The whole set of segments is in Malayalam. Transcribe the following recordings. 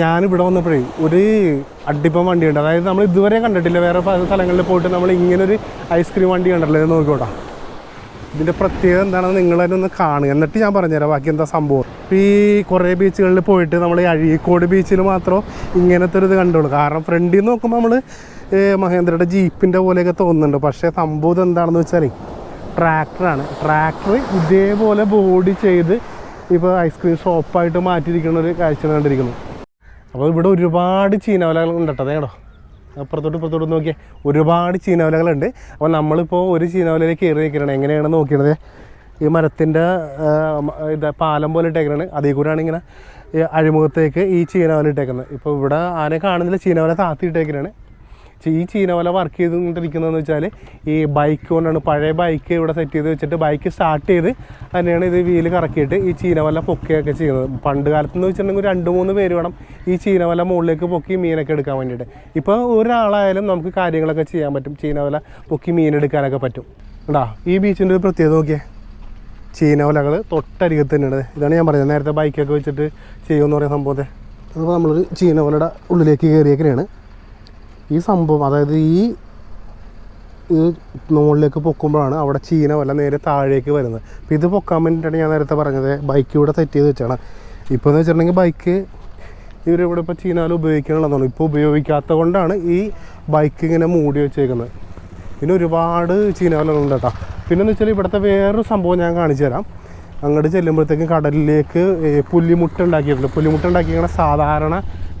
ഞാനിവിടെ വന്നപ്പോഴേ ഒരു അടിപ്പം വണ്ടിയുണ്ട്. അതായത് നമ്മൾ ഇതുവരെ കണ്ടിട്ടില്ല. വേറെ പല സ്ഥലങ്ങളിൽ പോയിട്ട് നമ്മൾ ഇങ്ങനൊരു ഐസ്ക്രീം വണ്ടി കണ്ടല്ലോ ഇത് നോക്കിക്കോട്ടാ. ഇതിന്റെ പ്രത്യേകത എന്താണെന്ന് നിങ്ങൾ തന്നെ ഒന്ന് കാണുക. എന്നിട്ട് ഞാൻ പറഞ്ഞുതരാം. ബാക്കി എന്താ സംഭവം? ഇപ്പോൾ ഈ കുറേ ബീച്ചുകളിൽ പോയിട്ട് നമ്മൾ ഈ അഴീക്കോട് ബീച്ചിൽ മാത്രം ഇങ്ങനത്തെ ഒരു ഇത് കണ്ടുള്ളൂ. കാരണം ഫ്രണ്ടിൽ നിന്ന് നോക്കുമ്പോൾ നമ്മൾ മഹേന്ദ്രയുടെ ജീപ്പിന്റെ പോലെയൊക്കെ തോന്നുന്നുണ്ട്. പക്ഷേ സംഭവം ഇത് എന്താണെന്ന് വെച്ചാൽ ട്രാക്ടറാണ് ട്രാക്ടർ ഇതേപോലെ ബോഡി ചെയ്ത് ഇപ്പോൾ ഐസ്ക്രീം ഷോപ്പായിട്ട് മാറ്റിയിരിക്കുന്ന ഒരു കാഴ്ച കണ്ടിരിക്കുന്നു അപ്പോൾ ഇവിടെ ഒരുപാട് ചീനവലകൾ ഉണ്ട് കേട്ടോ അപ്പുറത്തോട്ട് ഇപ്പുറത്തോട്ട് നോക്കിയാൽ ഒരുപാട് ചീനവലകളുണ്ട്. അപ്പോൾ നമ്മളിപ്പോൾ ഒരു ചീനവലയിൽ കയറി നിൽക്കണം. എങ്ങനെയാണ് നോക്കിയത് ഈ മരത്തിന്റെ ഇത് പാലം പോലെ ഇട്ടേക്കണാണ് അതേ കൂടെയാണ് ഇങ്ങനെ അഴിമുഖത്തേക്ക് ഈ ചീനവല ഇട്ടേക്കുന്നത്. ഇപ്പോൾ ഇവിടെ ആനെ കാണുന്നില്ല ചീനവല താത്തി ഇട്ടേക്കണാണ് ചി- ഈ ചീനവല വർക്ക് ചെയ്തുകൊണ്ടിരിക്കുന്നതെന്ന് വെച്ചാൽ ഈ ബൈക്ക് കൊണ്ടാണ് പഴയ ബൈക്ക് ഇവിടെ സെറ്റ് ചെയ്ത് വെച്ചിട്ട് ബൈക്ക് സ്റ്റാർട്ട് ചെയ്ത് തന്നെയാണ് ഇത് വീൽ കറക്കിയിട്ട് ഈ ചീനവല പൊക്കുകയൊക്കെ ചെയ്യുന്നത്. പണ്ട് കാലത്ത് എന്ന് വെച്ചിട്ടുണ്ടെങ്കിൽ രണ്ട് മൂന്ന് പേര് വേണം ഈ ചീനവല മുകളിലേക്ക് പൊക്കി മീനൊക്കെ എടുക്കാൻ വേണ്ടിയിട്ട്. ഇപ്പോൾ ഒരാളായാലും നമുക്ക് കാര്യങ്ങളൊക്കെ ചെയ്യാൻ പറ്റും. ചീനവല പൊക്കി മീനെടുക്കാനൊക്കെ പറ്റും. ഉണ്ടാ ഈ ബീച്ചിന്റെ ഒരു പ്രത്യേകത നോക്കിയേ. ചീനവലകൾ തൊട്ടരികത്ത് തന്നെയാണ്. ഇതാണ് ഞാൻ പറയുന്നത് നേരത്തെ ബൈക്കൊക്കെ വെച്ചിട്ട് ചെയ്യുമെന്ന് പറയുന്ന സംഭവത്തെ. അതിപ്പോൾ നമ്മളൊരു ചീനവലയുടെ ഉള്ളിലേക്ക് കയറിയേക്കനെയാണ് ഈ സംഭവം അതായത് ഈ മുകളിലേക്ക് പൊക്കുമ്പോഴാണ് അവിടെ ചീന വല്ല നേരെ താഴേക്ക് വരുന്നത്. അപ്പോൾ ഇത് പൊക്കാൻ വേണ്ടിയിട്ടാണ് ഞാൻ നേരത്തെ പറഞ്ഞത്. ബൈക്ക് ഇവിടെ സെറ്റ് ചെയ്ത് വെച്ചാണ്. ഇപ്പോൾ എന്ന് വെച്ചിട്ടുണ്ടെങ്കിൽ ബൈക്ക് ഇവരിവിടെ ഇപ്പോൾ ചീനാൽ ഉപയോഗിക്കണമെന്നാണ് ഇപ്പോൾ ഉപയോഗിക്കാത്ത കൊണ്ടാണ് ഈ ബൈക്ക് ഇങ്ങനെ മൂടി വെച്ചേക്കുന്നത്. പിന്നെ ഒരുപാട് ചീനാലുണ്ട് കേട്ടോ. പിന്നെ എന്ന് വെച്ചാൽ ഇവിടുത്തെ വേറൊരു സംഭവം ഞാൻ കാണിച്ചു തരാം. അങ്ങോട്ട് ചെല്ലുമ്പോഴത്തേക്കും കടലിലേക്ക് പുല്ലിമുട്ട ഉണ്ടാക്കിയിട്ടുണ്ട്. പുല്ലിമുട്ട ഉണ്ടാക്കിയിരിക്കുന്ന സാധാരണ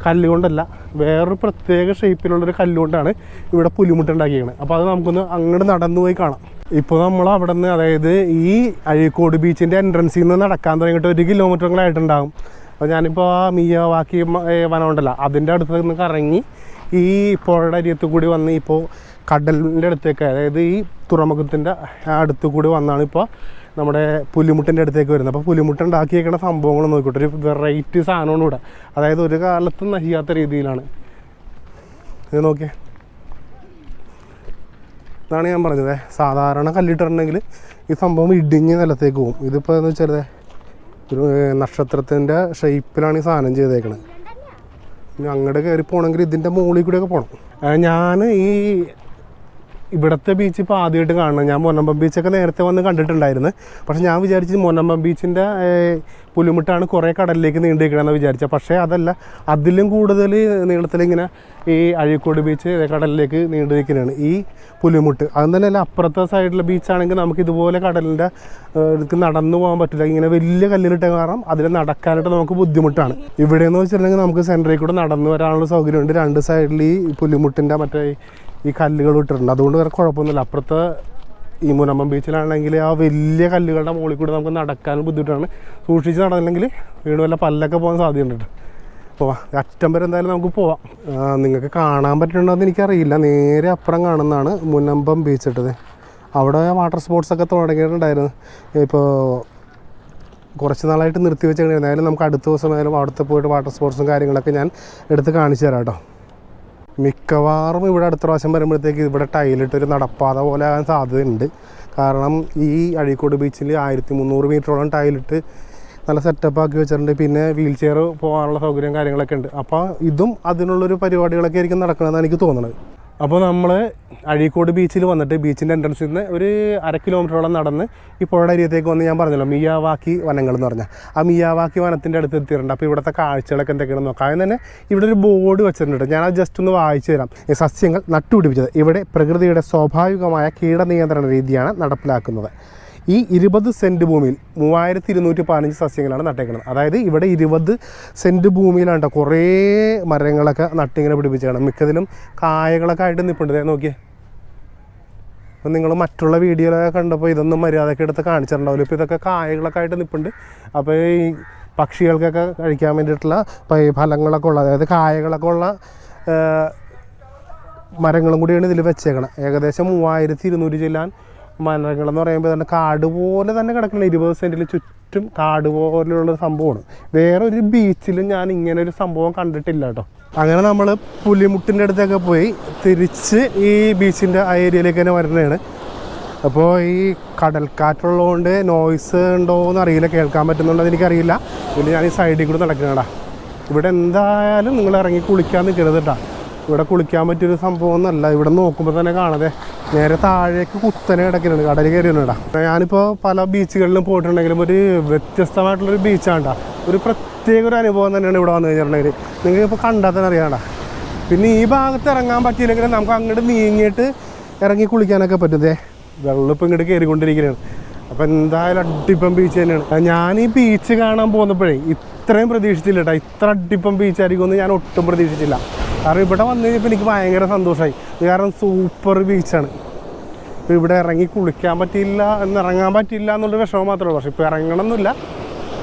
കല്ലുകൊണ്ടല്ല വേറൊരു പ്രത്യേക ഷേപ്പിലുള്ളൊരു കല്ലുകൊണ്ടാണ് ഇവിടെ പുല്ലിമുട്ട ഉണ്ടാക്കിയിരിക്കുന്നത് അപ്പോൾ അത് നമുക്കൊന്ന് അങ്ങോട്ട് നടന്നു പോയി കാണാം. ഇപ്പോൾ നമ്മൾ അവിടെ നിന്ന് അതായത് ഈ അഴീക്കോട് ബീച്ചിന്റെ എൻട്രൻസിൽ നിന്ന് നടക്കാൻ തുടങ്ങിയിട്ട് ഒരു കിലോമീറ്ററുകളായിട്ടുണ്ടാകും അപ്പോൾ ഞാനിപ്പോൾ ആ മിയവാക്കി വനമുണ്ടല്ലോ അതിന്റെ അടുത്ത് നിന്ന് കറങ്ങി ഈ പുഴയുടെ അരിയത്ത് കൂടി വന്ന് ഇപ്പോൾ കടലിന്റെ അടുത്തേക്ക് അതായത് ഈ തുറമുഖത്തിന്റെ അടുത്ത് കൂടി വന്നാണ് ഇപ്പോൾ നമ്മുടെ പുലിമുട്ടിന്റെ അടുത്തേക്ക് വരുന്നത്. അപ്പോൾ പുലിമുട്ട ഉണ്ടാക്കിയേക്കുന്ന സംഭവങ്ങൾ നോക്കിയിട്ട് ഒരു വെറൈറ്റി സാധനമാണ് ഇവിടെ. അതായത് ഒരു കാലത്തും നശിക്കാത്ത രീതിയിലാണ്. ഇത് നോക്കിയേ. ഇതാണ് ഞാൻ പറഞ്ഞത്. സാധാരണ കല്ലിട്ടിട്ടുണ്ടെങ്കിൽ ഈ സംഭവം ഇടിഞ്ഞ് നിലത്തേക്ക് പോകും. ഇതിപ്പോൾ എന്ന് വെച്ചാൽ ഒരു നക്ഷത്രത്തിന്റെ ഷേപ്പിലാണ് ഈ സാധനം ചെയ്തേക്കുന്നത് ഇനി അങ്ങോട്ട് കയറി പോകണമെങ്കിൽ ഇതിന്റെ മുകളിൽ കൂടെയൊക്കെ പോകണം. ഞാൻ ഈ ഇവിടുത്തെ ബീച്ച് ഇപ്പോൾ ആദ്യമായിട്ട് കാണണം. ഞാൻ മൊന്നമ്പം ബീച്ചൊക്കെ നേരത്തെ വന്ന് കണ്ടിട്ടുണ്ടായിരുന്നു. പക്ഷേ ഞാൻ വിചാരിച്ചു മൊന്നമ്പം ബീച്ചിന്റെ പുലിമുട്ടാണ് കുറേ കടലിലേക്ക് നീണ്ടിരിക്കണമെന്ന് വിചാരിച്ചത്. പക്ഷേ അതല്ല അതിലും കൂടുതൽ നീളത്തിലിങ്ങനെ ഈ അഴീക്കോട് ബീച്ച് കടലിലേക്ക് നീണ്ടിരിക്കുന്നതാണ് ഈ പുലിമുട്ട്. തന്നെ തന്നെയല്ല അപ്പുറത്തെ സൈഡിലെ ബീച്ചാണെങ്കിൽ നമുക്ക് ഇതുപോലെ കടലിന്റെ ഇതിക്ക് നടന്നു പോകാൻ പറ്റില്ല. ഇങ്ങനെ വലിയ കല്ലിലിട്ട കാരണം അതിൽ നടക്കാനായിട്ട് നമുക്ക് ബുദ്ധിമുട്ടാണ്. ഇവിടെയെന്ന് വെച്ചിട്ടുണ്ടെങ്കിൽ നമുക്ക് സെന്ററിൽ കൂടെ നടന്നു വരാനുള്ള സൗകര്യമുണ്ട്. രണ്ട് സൈഡിൽ ഈ പുലിമുട്ടിന്റെ മറ്റേ ഈ കല്ലുകൾ ഇട്ടിട്ടുണ്ട്. അതുകൊണ്ട് വേറെ കുഴപ്പമൊന്നുമില്ല. അപ്പുറത്തെ ഈ മുനമ്പം ബീച്ചിലാണെങ്കിൽ ആ വലിയ കല്ലുകളുടെ മുകളിൽ കൂടെ നമുക്ക് നടക്കാനും ബുദ്ധിമുട്ടാണ്. സൂക്ഷിച്ച് നടന്നില്ലെങ്കിൽ വീണ് വല്ല പല്ലൊക്കെ പോകാൻ സാധ്യതയുണ്ട് പോവാം അറ്റം വരെ എന്തായാലും നമുക്ക് പോവാം. നിങ്ങൾക്ക് കാണാൻ പറ്റുന്നുണ്ടോ എന്ന് എനിക്കറിയില്ല. നേരെ അപ്പുറം കാണുന്നതാണ് മുനമ്പം ബീച്ച് ഇട്ടത്. അവിടെ വാട്ടർ സ്പോർട്സ് ഒക്കെ തുടങ്ങിയിട്ടുണ്ടായിരുന്നു. ഇപ്പോൾ കുറച്ച് നാളായിട്ട് നിർത്തി വെച്ചാൽ എന്തായാലും നമുക്ക് അടുത്ത ദിവസം ആയാലും അവിടുത്തെ പോയിട്ട് വാട്ടർ സ്പോർട്സും കാര്യങ്ങളൊക്കെ ഞാൻ എടുത്ത് കാണിച്ചു തരാം കേട്ടോ. മിക്കവാറും ഇവിടെ അടുത്ത പ്രാവശ്യം വരുമ്പോഴത്തേക്ക് ഇവിടെ ടൈലിട്ടൊരു നടപ്പാത പോലെ ആകാൻ സാധ്യതയുണ്ട്. കാരണം ഈ അഴീക്കോട് ബീച്ചിൽ ആയിരത്തി മുന്നൂറ് മീറ്ററോളം ടൈലിട്ട് നല്ല സെറ്റപ്പ് ആക്കി വെച്ചിട്ടുണ്ട്. പിന്നെ വീൽ ചെയർ പോകാനുള്ള സൗകര്യം കാര്യങ്ങളൊക്കെ ഉണ്ട്. അപ്പോൾ ഇതും അതിനുള്ളൊരു പരിപാടികളൊക്കെ ആയിരിക്കും നടക്കണമെന്നാണ് എനിക്ക് തോന്നുന്നത് അപ്പോൾ നമ്മൾ അഴീക്കോട് ബീച്ചിൽ വന്നിട്ട് ബീച്ചിന്റെ എൻട്രൻസിൽ നിന്ന് ഒരു അര കിലോമീറ്ററോളം നടന്ന് ഈ പുഴയുടെ അരിയത്തേക്ക് വന്ന് ഞാൻ പറഞ്ഞല്ലോ മിയാവാക്കി വനങ്ങൾ എന്ന് പറഞ്ഞാൽ ആ മിയാവാക്കി വനത്തിന്റെ അടുത്ത് എത്തിയിട്ടുണ്ട്. അപ്പോൾ ഇവിടുത്തെ കാഴ്ചകളൊക്കെ എന്തൊക്കെയാണെന്ന് നോക്കാം. അതിന് തന്നെ ഇവിടെ ഒരു ബോർഡ് വെച്ചിട്ടുണ്ട്. ഞാൻ അത് ജസ്റ്റ് ഒന്ന് വായിച്ചു തരാം. ഈ സസ്യങ്ങൾ നട്ടുപിടിപ്പിച്ചത്. ഇവിടെ പ്രകൃതിയുടെ സ്വാഭാവികമായ കീടനിയന്ത്രണ രീതിയാണ് നടപ്പിലാക്കുന്നത്. ഈ ഇരുപത് സെന്റ് ഭൂമിയിൽ മൂവായിരത്തി ഇരുന്നൂറ്റി പതിനഞ്ച് സസ്യങ്ങളാണ് നട്ടേക്കുന്നത്. അതായത് ഇവിടെ ഇരുപത് സെന്റ് ഭൂമിയിലാണ് കുറേ മരങ്ങളൊക്കെ നട്ടിങ്ങനെ പിടിപ്പിച്ചേക്കണം മിക്കതിലും കായകളൊക്കെ ആയിട്ട് നിൽപ്പുണ്ട് നോക്കിയേ. അപ്പം നിങ്ങൾ മറ്റുള്ള വീഡിയോയിലൊക്കെ കണ്ടപ്പോൾ ഇതൊന്നും മര്യാദയ്ക്ക് എടുത്ത് കാണിച്ചിട്ടുണ്ടാവില്ല. ഇപ്പോൾ ഇതൊക്കെ കായകളൊക്കെ ആയിട്ട് നിൽപ്പുണ്ട് അപ്പോൾ ഈ പക്ഷികൾക്കൊക്കെ കഴിക്കാൻ വേണ്ടിയിട്ടുള്ള ഫലങ്ങളൊക്കെ ഉള്ള അതായത് കായകളൊക്കെ ഉള്ള മരങ്ങളും കൂടിയാണ് ഇതിൽ വെച്ചേക്കണം ഏകദേശം മൂവായിരത്തി ഇരുന്നൂറ് ചെല്ലാൻ മരങ്ങളെന്ന് പറയുമ്പോൾ തന്നെ കാട് പോലെ തന്നെ കിടക്കുന്ന ഇരുപത് സെന്റിൽ ചുറ്റും കാട് പോലെയുള്ള സംഭവമാണ്. വേറെ ഒരു ബീച്ചിലും ഞാൻ ഇങ്ങനെ ഒരു സംഭവം കണ്ടിട്ടില്ല കേട്ടോ. അങ്ങനെ നമ്മൾ പുലിമുട്ടിന്റെ അടുത്തൊക്കെ പോയി തിരിച്ച് ഈ ബീച്ചിന്റെ ആ ഏരിയയിലേക്ക് തന്നെ വരുന്നതാണ്. അപ്പോൾ ഈ കടൽക്കാറ്റുള്ളതുകൊണ്ട് നോയ്സ് ഉണ്ടോ എന്ന് അറിയില്ല. കേൾക്കാൻ പറ്റുന്നുണ്ടോ എന്ന് എനിക്കറിയില്ല. പിന്നെ ഞാൻ ഈ സൈഡിൽ കൂടെ നടക്കണടാ ഇവിടെ എന്തായാലും നിങ്ങൾ ഇറങ്ങി കുളിക്കാൻ നിൽക്കരുത് ഇവിടെ കുളിക്കാൻ പറ്റിയൊരു സംഭവം ഒന്നല്ല. ഇവിടെ നോക്കുമ്പോൾ തന്നെ കാണാതെ നേരെ താഴേക്ക് കുത്തനെ കിടക്കുന്നുണ്ട്. കടൽ കയറിയുണ്ടാ ഞാനിപ്പോൾ പല ബീച്ചുകളിലും പോയിട്ടുണ്ടെങ്കിലും ഒരു വ്യത്യസ്തമായിട്ടുള്ളൊരു ബീച്ചാണ്ടാ. ഒരു പ്രത്യേക ഒരു അനുഭവം തന്നെയാണ് ഇവിടെ വന്നു കഴിഞ്ഞിട്ടുണ്ടെങ്കിൽ നിങ്ങൾക്ക് ഇപ്പോൾ കണ്ടാൽ തന്നെ അറിയാണ്ടാ. പിന്നെ ഈ ഭാഗത്ത് ഇറങ്ങാൻ പറ്റിയില്ലെങ്കിൽ നമുക്ക് അങ്ങോട്ട് നീങ്ങിയിട്ട് ഇറങ്ങി കുളിക്കാനൊക്കെ പറ്റും. ദേ വെള്ളം ഇപ്പം ഇങ്ങോട്ട് കയറിക്കൊണ്ടിരിക്കുകയാണ് അപ്പം എന്തായാലും അടിപ്പം ബീച്ച് തന്നെയാണ്. ഞാൻ ഈ ബീച്ച് കാണാൻ പോകുന്നപ്പോഴേ ഇത്രയും പ്രതീക്ഷിച്ചില്ല കേട്ടോ ഇത്ര അടിപ്പം ബീച്ചായിരിക്കുമെന്ന് ഞാൻ ഒട്ടും പ്രതീക്ഷിച്ചില്ല. കാരണം ഇവിടെ വന്നു കഴിഞ്ഞപ്പോൾ എനിക്ക് ഭയങ്കര സന്തോഷമായി കാരണം സൂപ്പർ ബീച്ചാണ് ഇപ്പോൾ ഇവിടെ ഇറങ്ങി കുളിക്കാൻ പറ്റിയില്ല എന്ന് ഇറങ്ങാൻ പറ്റില്ല എന്നുള്ള വിഷമം മാത്രമേ ഉള്ളൂ. പക്ഷെ ഇപ്പോൾ ഇറങ്ങണമെന്നില്ല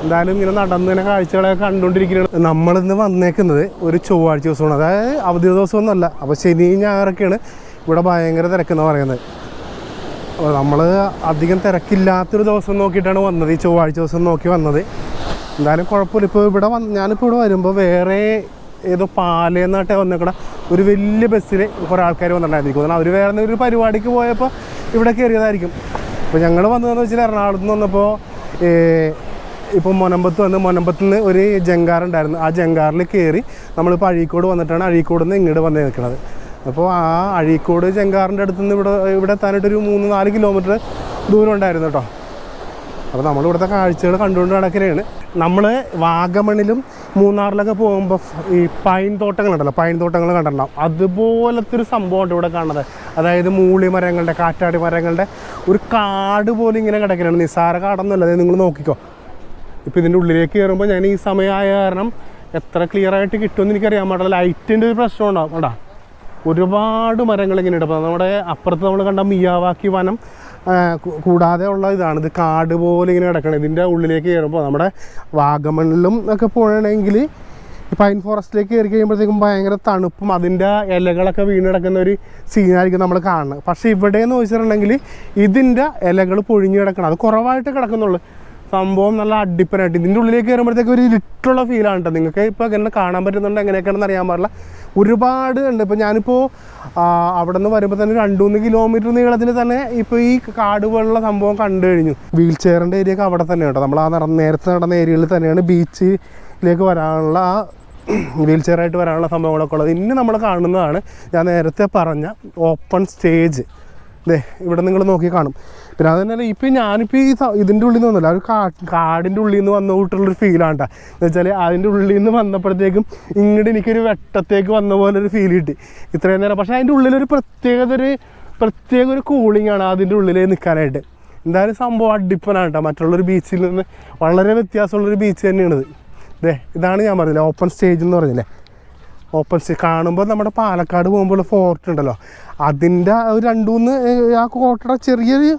എന്തായാലും ഇങ്ങനെ നടന്ന് ഇങ്ങനെ കാഴ്ചകളൊക്കെ കണ്ടുകൊണ്ടിരിക്കുകയാണ്. നമ്മളിന്ന് വന്നേക്കുന്നത് ഒരു ചൊവ്വാഴ്ച ദിവസമാണ്. അതായത് അവധി ദിവസമൊന്നുമല്ല. അപ്പോൾ ശനി ഞായറൊക്കെയാണ് ഇവിടെ ഭയങ്കര തിരക്കെന്ന് പറയുന്നത്. അപ്പോൾ നമ്മൾ അധികം തിരക്കില്ലാത്തൊരു ദിവസം നോക്കിയിട്ടാണ് വന്നത്. ഈ ചൊവ്വാഴ്ച ദിവസം നോക്കി വന്നത്. എന്തായാലും കുഴപ്പമില്ല. ഇപ്പോൾ ഇവിടെ വന്ന് ഞാനിപ്പോൾ ഇവിടെ വരുമ്പോൾ വേറെ ഏതോ പാലേന്നാട്ടെ വന്നിക്കട. ഒരു വലിയ ബസ്സിൽ കുറേ ആൾക്കാർ വന്നിട്ടുണ്ടായിരിക്കും കാരണം അവർ വേറെ ഒരു പരിപാടിക്ക് പോയപ്പോൾ ഇവിടെ കയറിയതായിരിക്കും അപ്പോൾ ഞങ്ങൾ വന്നതെന്ന് വെച്ചാൽ എറണാകുളത്ത് നിന്ന് വന്നപ്പോൾ ഇപ്പോൾ മൊനമ്പത്ത് വന്ന് മൊനമ്പത്ത് നിന്ന് ഒരു ജങ്കാർ ഉണ്ടായിരുന്നു. ആ ജങ്കാറിൽ കയറി നമ്മളിപ്പോൾ അഴീക്കോട് വന്നിട്ടാണ് അഴീക്കോട് നിന്ന് ഇങ്ങോട്ട് വന്ന് നിൽക്കുന്നത് അപ്പോൾ ആ അഴീക്കോട് ജങ്കാറിന്റെ അടുത്ത് നിന്ന് ഇവിടെ ഇവിടെ എത്താനായിട്ടൊരു മൂന്ന് നാല് കിലോമീറ്റർ ദൂരം ഉണ്ടായിരുന്നു കേട്ടോ. അപ്പോൾ നമ്മൾ ഇവിടുത്തെ കാഴ്ചകൾ കണ്ടുകൊണ്ട് നടക്കുകയാണ് നമ്മൾ വാഗമണിലും മൂന്നാറിലൊക്കെ പോകുമ്പോൾ ഈ പൈൻ തോട്ടങ്ങൾ തോട്ടങ്ങളുണ്ടല്ലോ പൈൻ തോട്ടങ്ങൾ കണ്ടിട്ടുണ്ടാവും. അതുപോലത്തെ ഒരു സംഭവമുണ്ട് ഇവിടെ കാണുന്നത്. അതായത് മൂളി മരങ്ങളുടെ കാറ്റാടി മരങ്ങളുടെ ഒരു കാട് പോലെ ഇങ്ങനെ കിടക്കുകയാണ് നിസ്സാര കാടൊന്നുമല്ല നിങ്ങൾ നോക്കിക്കോ. ഇപ്പോൾ ഇതിന്റെ ഉള്ളിലേക്ക് കയറുമ്പോൾ ഞാൻ ഈ സമയമായ കാരണം എത്ര ക്ലിയർ ആയിട്ട് കിട്ടുമെന്ന് എനിക്കറിയാൻ പാടില്ല. ലൈറ്റിന്റെ ഒരു പ്രശ്നം ഉണ്ടാവും. കേട്ടോ ഒരുപാട് മരങ്ങൾ ഇങ്ങനെ ഉണ്ട്. നമ്മുടെ അപ്പുറത്ത് നമ്മൾ കണ്ട മിയാവാക്കി വനം കൂടാതെ ഉള്ള ഇതാണ്. ഇത് കാട് പോലെ ഇങ്ങനെ കിടക്കണം. ഇതിന്റെ ഉള്ളിലേക്ക് കയറുമ്പോൾ നമ്മുടെ വാഗമണിലും ഒക്കെ പോകണമെങ്കിൽ പൈൻ ഫോറസ്റ്റിലേക്ക് കയറി കഴിയുമ്പോഴത്തേക്കും ഭയങ്കര തണുപ്പും അതിന്റെ ഇലകളൊക്കെ വീണ് കിടക്കുന്ന ഒരു സീനായിരിക്കും നമ്മൾ കാണുന്നത്. പക്ഷേ ഇവിടെ എന്ന് വെച്ചിട്ടുണ്ടെങ്കിൽ ഇതിന്റെ ഇലകൾ പൊഴിഞ്ഞു കിടക്കണം. അത് കുറവായിട്ട് കിടക്കുന്നുള്ളൂ. സംഭവം നല്ല അടിപ്പനായിട്ട് ഇതിന്റെ ഉള്ളിലേക്ക് കയറുമ്പോഴത്തേക്ക് ഒരു ഇരുട്ടുള്ള ഫീലാണ് കേട്ടോ നിങ്ങൾക്ക് ഇപ്പോൾ എങ്ങനെ കാണാൻ പറ്റുന്നുണ്ട് എങ്ങനെയൊക്കെയാണെന്ന് അറിയാൻ പാടില്ല. ഒരുപാട് ഉണ്ട്. ഇപ്പോൾ ഞാനിപ്പോൾ അവിടെ നിന്ന് വരുമ്പോൾ തന്നെ രണ്ട് മൂന്ന് കിലോമീറ്റർ നീളത്തിൽ തന്നെ ഇപ്പോൾ ഈ കാട് പോലുള്ള സംഭവം കണ്ടു കഴിഞ്ഞു. വീൽ ചെയറിന്റെ ഏരിയ ഒക്കെ അവിടെ തന്നെ കേട്ടോ നമ്മൾ ആ നടന്ന നേരത്തെ നടന്ന ഏരിയയിൽ തന്നെയാണ് ബീച്ചിലേക്ക് വരാനുള്ള ആ വീൽ ചെയറായിട്ട് വരാനുള്ള സംഭവങ്ങളൊക്കെ ഉള്ളത്. ഇനി നമ്മൾ കാണുന്നതാണ് ഞാൻ നേരത്തെ പറഞ്ഞ ഓപ്പൺ സ്റ്റേജ് ദേ ഇവിടെ നിങ്ങൾ നോക്കി കാണും. പിന്നെ അത് തന്നെ ഇപ്പം ഞാനിപ്പോൾ ഈ ഇതിന്റെ ഉള്ളിൽ നിന്ന് ആ ഒരു കാടിന്റെ ഉള്ളിൽ നിന്ന് വന്ന കൂട്ടുള്ളൊരു ഫീലാണ് കേട്ടോ എന്ന് വെച്ചാൽ അതിന്റെ ഉള്ളിൽ നിന്ന് വന്നപ്പോഴത്തേക്കും ഇങ്ങോട്ട് എനിക്കൊരു വെട്ടത്തേക്ക് വന്ന പോലെ ഒരു ഫീൽ കിട്ടി. ഇത്രയും നേരം. പക്ഷേ അതിന്റെ ഉള്ളിലൊരു പ്രത്യേകത ഒരു പ്രത്യേക ഒരു കൂളിംഗ് ആണ് അതിന്റെ ഉള്ളിൽ നിൽക്കാനായിട്ട് എന്തായാലും സംഭവം അടിപ്പനാണ് കേട്ടോ മറ്റുള്ളൊരു ബീച്ചിൽ നിന്ന് വളരെ വ്യത്യാസമുള്ളൊരു ബീച്ച് തന്നെയാണിത്. ദേ ഇതാണ് ഞാൻ പറഞ്ഞില്ലേ ഓപ്പൺ സ്റ്റേജ് എന്ന് പറഞ്ഞില്ലേ? ഓപ്പൺ സ്റ്റേജ് കാണുമ്പോൾ നമ്മുടെ പാലക്കാട് പോകുമ്പോൾ ഫോർട്ട് ഉണ്ടല്ലോ. അതിന്റെ ഒരു രണ്ട് മൂന്ന് ഏഹ്, ആ കോട്ടയുടെ ചെറിയൊരു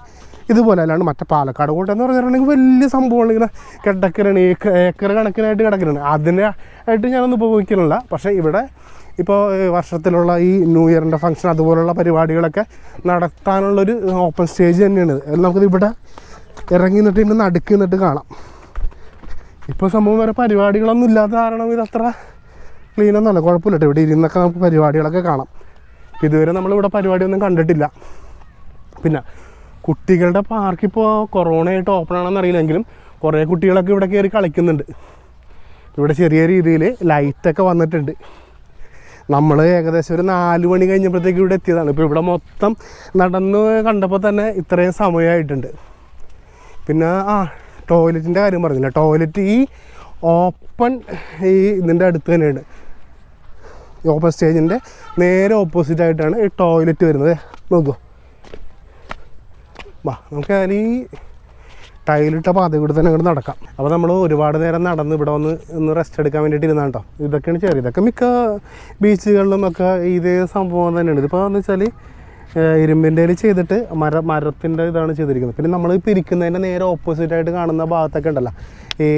ഇതുപോലെ അല്ലാണ്ട് മറ്റേ പാലക്കാട് കോട്ട എന്ന് പറഞ്ഞിട്ടുണ്ടെങ്കിൽ വലിയ സംഭവമാണ് ഇങ്ങനെ കിടക്കലാണ് ഏക്കർ ഏക്കർ കണക്കിനായിട്ട് കിടക്കലാണ് അതിനെ ആയിട്ട് ഞാനൊന്നും ഉപയോഗിക്കുന്നില്ല. പക്ഷേ ഇവിടെ ഇപ്പോൾ വർഷത്തിലുള്ള ഈ ന്യൂ ഇയറിന്റെ ഫംഗ്ഷൻ അതുപോലുള്ള പരിപാടികളൊക്കെ നടത്താനുള്ളൊരു ഓപ്പൺ സ്റ്റേജ് തന്നെയാണ്. നമുക്കത് ഇവിടെ ഇറങ്ങി നിന്നിട്ട് ഇതിന്റെ നടുക്ക് നിന്നിട്ട് കാണാം. ഇപ്പോൾ സംഭവം വരെ പരിപാടികളൊന്നും ഇല്ലാത്ത കാരണം ഇത് അത്ര ക്ലീൻ ഒന്നല്ല കുഴപ്പമില്ല ഇവിടെ ഇരുന്നൊക്കെ നമുക്ക് പരിപാടികളൊക്കെ കാണാം. ഇതുവരെ നമ്മളിവിടെ പരിപാടിയൊന്നും കണ്ടിട്ടില്ല. പിന്നെ കുട്ടികളുടെ പാർക്ക് കൊറോണ ആയിട്ട് ഓപ്പൺ ആണെന്ന് അറിയില്ലെങ്കിലും കുറേ കുട്ടികളൊക്കെ ഇവിടെ കയറി കളിക്കുന്നുണ്ട്. ഇവിടെ ചെറിയ രീതിയിൽ ലൈറ്റൊക്കെ വന്നിട്ടുണ്ട്. നമ്മൾ ഏകദേശം ഒരു നാല് മണി കഴിഞ്ഞപ്പോഴത്തേക്ക് ഇവിടെ എത്തിയതാണ്. ഇപ്പോൾ ഇവിടെ മൊത്തം നടന്ന് കണ്ടപ്പോൾ തന്നെ ഇത്രയും സമയമായിട്ടുണ്ട്. പിന്നെ ആ ടോയ്ലറ്റിന്റെ കാര്യം പറഞ്ഞില്ല? ടോയ്ലറ്റ് ഈ ഓപ്പൺ ഈ ഇതിന്റെ അടുത്ത് തന്നെയുണ്ട് ഓപ്പൺ സ്റ്റേജിന്റെ നേരെ ഓപ്പോസിറ്റ് ആയിട്ടാണ് ഈ ടോയ്ലറ്റ് വരുന്നത്. നോക്കൂ. വാ നമുക്ക് അതിൽ ഈ ടൈലിട്ട പാത കൂടി തന്നെ അങ്ങോട്ട് നടക്കാം. അപ്പോൾ നമ്മൾ ഒരുപാട് നേരം നടന്ന് ഇവിടെ വന്ന് ഒന്ന് റെസ്റ്റ് എടുക്കാൻ വേണ്ടിയിട്ട് ഇരുന്നാണ് കേട്ടോ ഇതൊക്കെയാണ് ചെറിയ ഇതൊക്കെ മിക്ക ബീച്ചുകളിലും ഒക്കെ ഇതേ സംഭവം തന്നെയാണ്. ഇതിപ്പോൾ എന്ന് വെച്ചാൽ ഇരുമ്പിന്റെ ചെയ്തിട്ട് മര മരത്തിന്റെ ഇതാണ് ചെയ്തിരിക്കുന്നത്. പിന്നെ നമ്മൾ പിരിക്കുന്നതിന്റെ നേരെ ഓപ്പോസിറ്റ് ആയിട്ട് കാണുന്ന ഭാഗത്തൊക്കെ ഉണ്ടല്ലോ. ഈ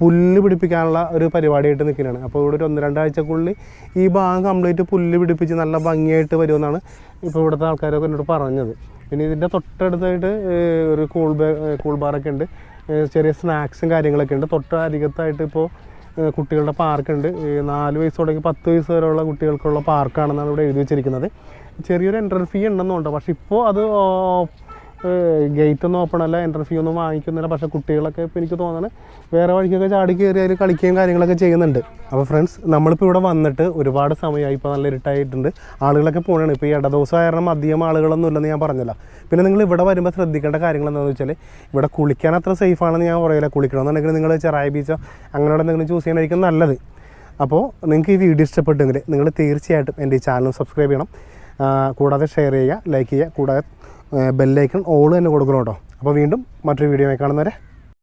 പുല്ല് പിടിപ്പിക്കാനുള്ള ഒരു പരിപാടിയായിട്ട് നിൽക്കുകയാണ് അപ്പോൾ ഇവിടെ ഒരു ഒന്ന് രണ്ടാഴ്ചക്കുള്ളിൽ ഈ ഭാഗം കംപ്ലീറ്റ് പുല്ല് പിടിപ്പിച്ച് നല്ല ഭംഗിയായിട്ട് വരുമെന്നാണ് ഇപ്പോൾ ഇവിടുത്തെ ആൾക്കാരൊക്കെ എന്നോട് പറഞ്ഞത്. പിന്നെ ഇതിന്റെ തൊട്ടടുത്തായിട്ട് ഒരു കൂൾ ബാ കൂൾ ബാറൊക്കെ ഉണ്ട്. ചെറിയ സ്നാക്സും കാര്യങ്ങളൊക്കെ ഉണ്ട്. തൊട്ട് അരികത്തായിട്ട് ഇപ്പോൾ കുട്ടികളുടെ പാർക്കുണ്ട്. നാല് വയസ്സ് തുടങ്ങി പത്ത് വയസ്സ് വരെയുള്ള കുട്ടികൾക്കുള്ള പാർക്കാണെന്നാണ് ഇവിടെ എഴുതി വെച്ചിരിക്കുന്നത്. ചെറിയൊരു എൻട്രൻസ് ഫീ ഉണ്ടെന്നുണ്ട്. പക്ഷേ ഇപ്പോൾ അത് ഗേറ്റ് ഒന്നും ഓപ്പൺ അല്ല എൻട്രൻ ഫീ ഒന്നും വാങ്ങിക്കുന്നില്ല. പക്ഷേ കുട്ടികളൊക്കെ ഇപ്പോൾ എനിക്ക് തോന്നുന്നത് വേറെ വഴിക്കൊക്കെ ചാടി കയറി അതിൽ കളിക്കുകയും കാര്യങ്ങളൊക്കെ ചെയ്യുന്നുണ്ട്. അപ്പോൾ ഫ്രണ്ട്സ് നമ്മളിപ്പോൾ ഇവിടെ വന്നിട്ട് ഒരുപാട് സമയമായി ഇപ്പോൾ നല്ല ഇരുട്ടായിട്ടുണ്ട്. ആളുകളൊക്കെ പോകണമാണ് ഇപ്പോൾ ഈ ഇടദിവസം കാരണം അധികം ആളുകളൊന്നും ഇല്ലെന്ന് ഞാൻ പറഞ്ഞില്ല. പിന്നെ നിങ്ങൾ ഇവിടെ വരുമ്പോൾ ശ്രദ്ധിക്കേണ്ട കാര്യങ്ങൾ എന്താണെന്ന് വെച്ചാൽ ഇവിടെ കുളിക്കാൻ അത്ര സേഫ് ആണെന്ന് ഞാൻ പറയില്ല കുളിക്കണമെന്നുണ്ടെങ്കിൽ നിങ്ങൾ ചെറായ ബീച്ചോ അങ്ങനെയുള്ള എന്തെങ്കിലും ചൂസ് ചെയ്യണമായിരിക്കും നല്ലത്. അപ്പോൾ നിങ്ങൾക്ക് ഈ വീഡിയോ ഇഷ്ടപ്പെട്ടെങ്കിൽ നിങ്ങൾ തീർച്ചയായിട്ടും എന്റെ ഈ ചാനൽ സബ്സ്ക്രൈബ് ചെയ്യണം. കൂടാതെ ഷെയർ ചെയ്യുക ലൈക്ക് ചെയ്യുക കൂടാതെ ബെല്ലൈക്കൺ ഓൾ തന്നെ കൊടുക്കണം കേട്ടോ. അപ്പോൾ വീണ്ടും മറ്റൊരു വീഡിയോ കാണുന്നവരെ